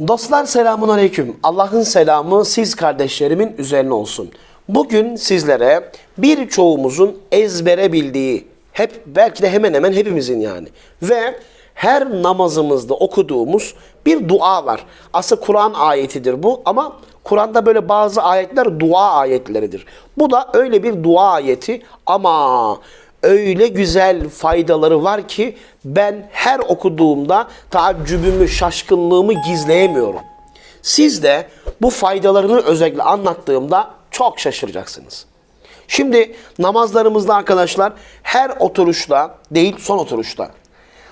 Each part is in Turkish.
Dostlar selamun aleyküm. Allah'ın selamı siz kardeşlerimin üzerine olsun. Bugün sizlere birçoğumuzun ezbere bildiği, hep belki de hemen hemen hepimizin yani ve her namazımızda okuduğumuz bir dua var. Aslında Kur'an ayetidir bu ama Kur'an'da böyle bazı ayetler dua ayetleridir. Bu da öyle bir dua ayeti ama öyle güzel faydaları var ki ben her okuduğumda taaccübümü, şaşkınlığımı gizleyemiyorum. Siz de bu faydalarını özellikle anlattığımda çok şaşıracaksınız. Şimdi namazlarımızda arkadaşlar her oturuşta değil son oturuşta.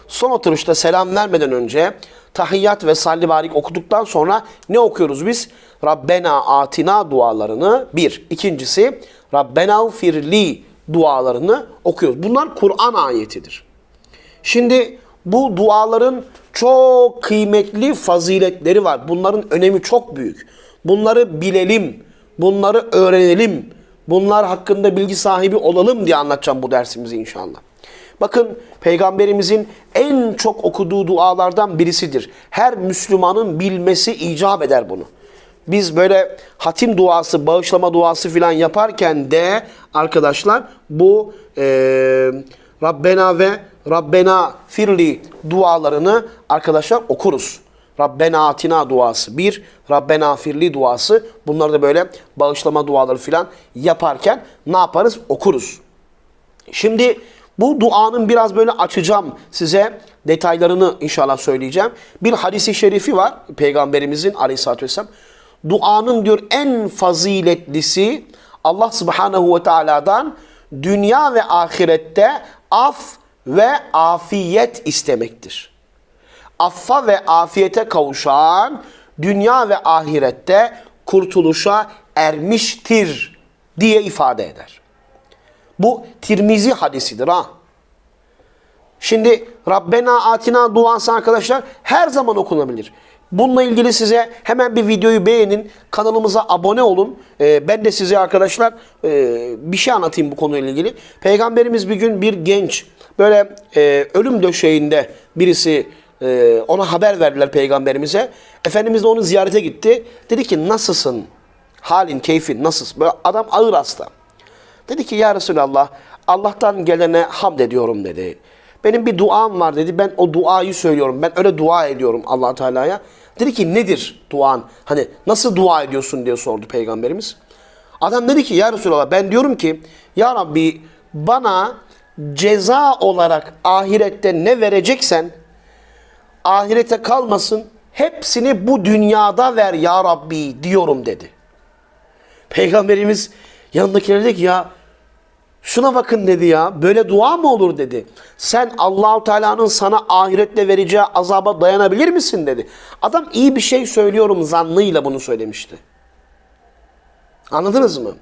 Son oturuşta selam vermeden önce tahiyyat ve salli barik okuduktan sonra ne okuyoruz biz? Rabbena atina dualarını bir. İkincisi Rabbena firli dualarını okuyoruz. Bunlar Kur'an ayetidir. Şimdi bu duaların çok kıymetli faziletleri var. Bunların önemi çok büyük. Bunları bilelim, bunları öğrenelim, bunlar hakkında bilgi sahibi olalım diye anlatacağım bu dersimizi inşallah. Bakın peygamberimizin en çok okuduğu dualardan birisidir. Her Müslümanın bilmesi icap eder bunu. Biz böyle hatim duası, bağışlama duası filan yaparken de arkadaşlar bu e, Rabbena ve Rabbena firli dualarını arkadaşlar okuruz. Rabbena atina duası bir, Rabbena firli duası. Bunları da böyle bağışlama duaları filan yaparken ne yaparız? Okuruz. Şimdi bu duanın biraz böyle açacağım size detaylarını inşallah söyleyeceğim. Bir hadisi şerifi var peygamberimizin aleyhissalatü vesselam. Duanın diyor en faziletlisi Allah subhanahu ve teala'dan dünya ve ahirette af ve afiyet istemektir. Affa ve afiyete kavuşan dünya ve ahirette kurtuluşa ermiştir diye ifade eder. Bu Tirmizi hadisidir ha. Şimdi Rabbena atina duası arkadaşlar her zaman okunabilir. Bununla ilgili size hemen bir videoyu beğenin. Kanalımıza abone olun. Ee, ben de size arkadaşlar e, bir şey anlatayım bu konuyla ilgili. Peygamberimiz bir gün bir genç böyle e, ölüm döşeğinde birisi e, ona haber verdiler peygamberimize. Efendimiz de onu ziyarete gitti. Dedi ki nasılsın? Halin, keyfin nasılsın? Böyle adam ağır hasta. Dedi ki ya Resulallah Allah'tan gelene hamd ediyorum dedi. Benim bir duam var dedi. Ben o duayı söylüyorum. Ben öyle dua ediyorum allah Teala'ya. Dedi ki nedir duan? Hani nasıl dua ediyorsun diye sordu peygamberimiz. Adam dedi ki ya Resulallah ben diyorum ki ya Rabbi bana ceza olarak ahirette ne vereceksen ahirete kalmasın hepsini bu dünyada ver ya Rabbi diyorum dedi. Peygamberimiz yanındakilere dedi ki ya şuna bakın dedi ya böyle dua mı olur dedi. Sen Allahu Teala'nın sana ahirette vereceği azaba dayanabilir misin dedi. Adam iyi bir şey söylüyorum zannıyla bunu söylemişti. Anladınız mı?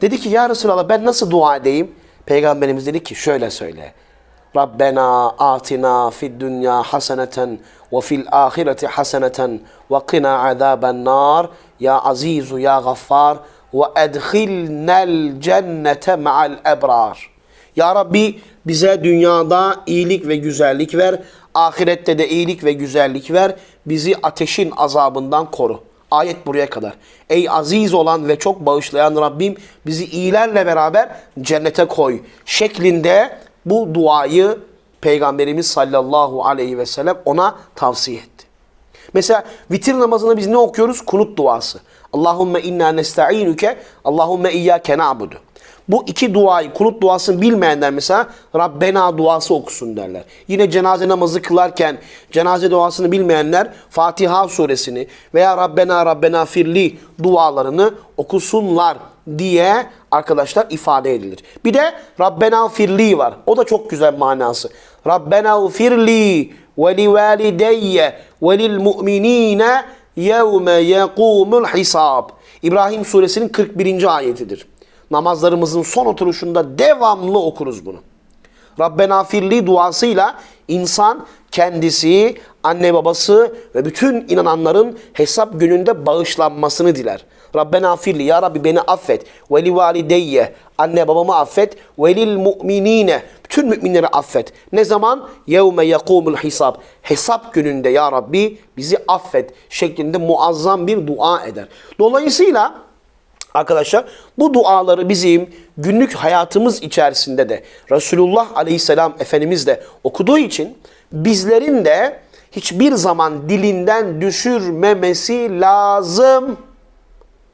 Dedi ki ya Resulallah ben nasıl dua edeyim? Peygamberimiz dedi ki şöyle söyle. Rabbena atina fid dünya haseneten ve fil ahireti haseneten ve qina azaben nar ya azizu ya gaffar ve edhilnel cennete ma'al ebrar. Ya Rabbi bize dünyada iyilik ve güzellik ver, ahirette de iyilik ve güzellik ver, bizi ateşin azabından koru. Ayet buraya kadar. Ey aziz olan ve çok bağışlayan Rabbim bizi iyilerle beraber cennete koy şeklinde bu duayı Peygamberimiz sallallahu aleyhi ve sellem ona tavsiye etti. Mesela vitir namazında biz ne okuyoruz? Kunut duası. Allahümme inna nesta'inuke, Allahümme iyyâke na'budu. Bu iki duayı, kunut duasını bilmeyenler mesela Rabbena duası okusun derler. Yine cenaze namazı kılarken cenaze duasını bilmeyenler Fatiha suresini veya Rabbena Rabbena firli dualarını okusunlar diye arkadaşlar ifade edilir. Bir de Rabbena firli var. O da çok güzel manası. Rabbena firli ve li valideyye ve lil mu'minine yevme yekumul hisab. İbrahim suresinin 41. ayetidir. Namazlarımızın son oturuşunda devamlı okuruz bunu. Rabbena firli duasıyla insan kendisi, anne babası ve bütün inananların hesap gününde bağışlanmasını diler. Rabbena firli ya Rabbi beni affet. Ve li valideyye anne babamı affet. Ve lil mu'minine bütün müminleri affet. Ne zaman? Yevme yekumul hisab. Hesap gününde ya Rabbi bizi affet şeklinde muazzam bir dua eder. Dolayısıyla Arkadaşlar bu duaları bizim günlük hayatımız içerisinde de Resulullah Aleyhisselam Efendimiz de okuduğu için bizlerin de hiçbir zaman dilinden düşürmemesi lazım.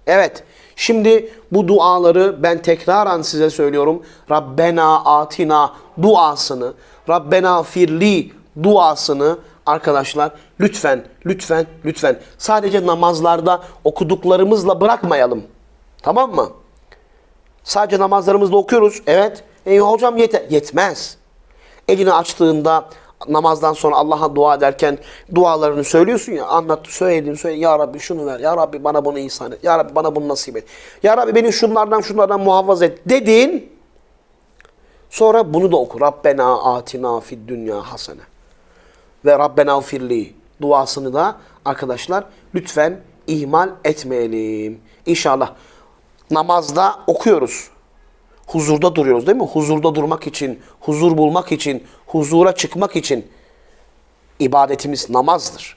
Evet. Şimdi bu duaları ben tekraren size söylüyorum. Rabbena atina duasını, Rabbena firli duasını arkadaşlar lütfen, lütfen, lütfen sadece namazlarda okuduklarımızla bırakmayalım. Tamam mı? Sadece namazlarımızda okuyoruz. Evet. E, hocam yeter. Yetmez. Elini açtığında namazdan sonra Allah'a dua ederken dualarını söylüyorsun ya anlat söyledin söyle ya Rabbi şunu ver ya Rabbi bana bunu ihsan et ya Rabbi bana bunu nasip et ya Rabbi beni şunlardan şunlardan muhafaza et dedin sonra bunu da oku Rabbena atina fid dünya hasene ve Rabbena firli duasını da arkadaşlar lütfen ihmal etmeyelim. İnşallah namazda okuyoruz. Huzurda duruyoruz değil mi? Huzurda durmak için, huzur bulmak için, huzura çıkmak için ibadetimiz namazdır.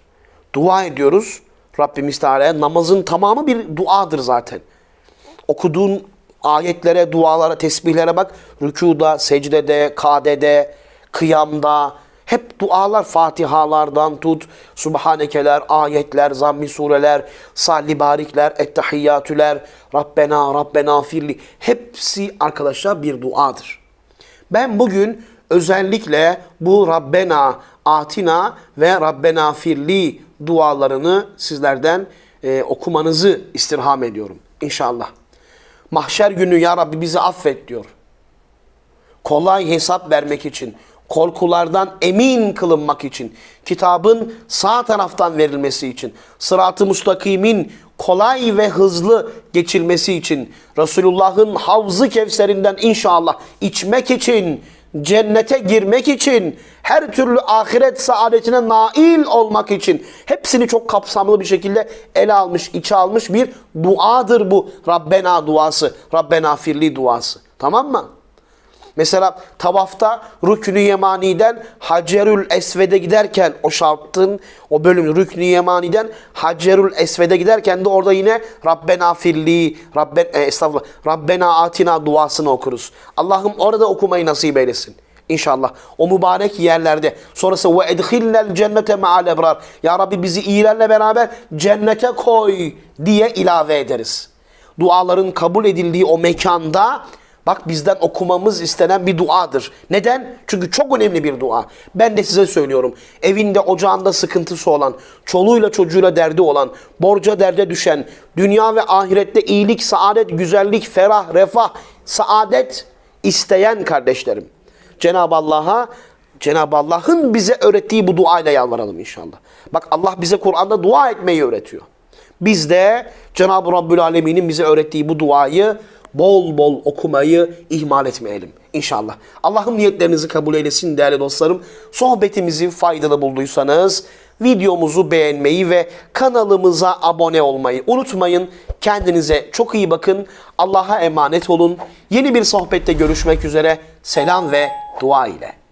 Dua ediyoruz Rabbimiz Teala'ya. Namazın tamamı bir duadır zaten. Okuduğun ayetlere, dualara, tesbihlere bak. Rükuda, secdede, kadede, kıyamda, hep dualar Fatihalardan tut, Subhanekeler, ayetler, zammi sureler, salli barikler, ettehiyyatüler, Rabbena, Rabbena firli. Hepsi arkadaşlar bir duadır. Ben bugün özellikle bu Rabbena, Atina ve Rabbena firli dualarını sizlerden e, okumanızı istirham ediyorum. İnşallah. Mahşer günü ya Rabbi bizi affet diyor kolay hesap vermek için, korkulardan emin kılınmak için, kitabın sağ taraftan verilmesi için, sırat-ı mustakimin kolay ve hızlı geçilmesi için, Resulullah'ın havzı kevserinden inşallah içmek için, cennete girmek için, her türlü ahiret saadetine nail olmak için hepsini çok kapsamlı bir şekilde ele almış, içe almış bir duadır bu Rabbena duası, Rabbena firli duası. Tamam mı? Mesela tavafta Rüknü Yemani'den Hacerül Esved'e giderken o şartın o bölüm Rüknü Yemani'den Hacerül Esved'e giderken de orada yine Rabbena filli Rabben e, Rabbena atina duasını okuruz. Allah'ım orada okumayı nasip eylesin. İnşallah o mübarek yerlerde sonrası ve edhilnel cennete ma'al ebrar. Ya Rabbi bizi iyilerle beraber cennete koy diye ilave ederiz. Duaların kabul edildiği o mekanda Bak bizden okumamız istenen bir duadır. Neden? Çünkü çok önemli bir dua. Ben de size söylüyorum. Evinde, ocağında sıkıntısı olan, çoluğuyla çocuğuyla derdi olan, borca derde düşen, dünya ve ahirette iyilik, saadet, güzellik, ferah, refah, saadet isteyen kardeşlerim. Cenab-ı Allah'a Cenab-ı Allah'ın bize öğrettiği bu duayla yalvaralım inşallah. Bak Allah bize Kur'an'da dua etmeyi öğretiyor. Biz de Cenab-ı Rabbül Alemin'in bize öğrettiği bu duayı bol bol okumayı ihmal etmeyelim inşallah. Allah'ım niyetlerinizi kabul eylesin değerli dostlarım. Sohbetimizi faydalı bulduysanız videomuzu beğenmeyi ve kanalımıza abone olmayı unutmayın. Kendinize çok iyi bakın. Allah'a emanet olun. Yeni bir sohbette görüşmek üzere. Selam ve dua ile.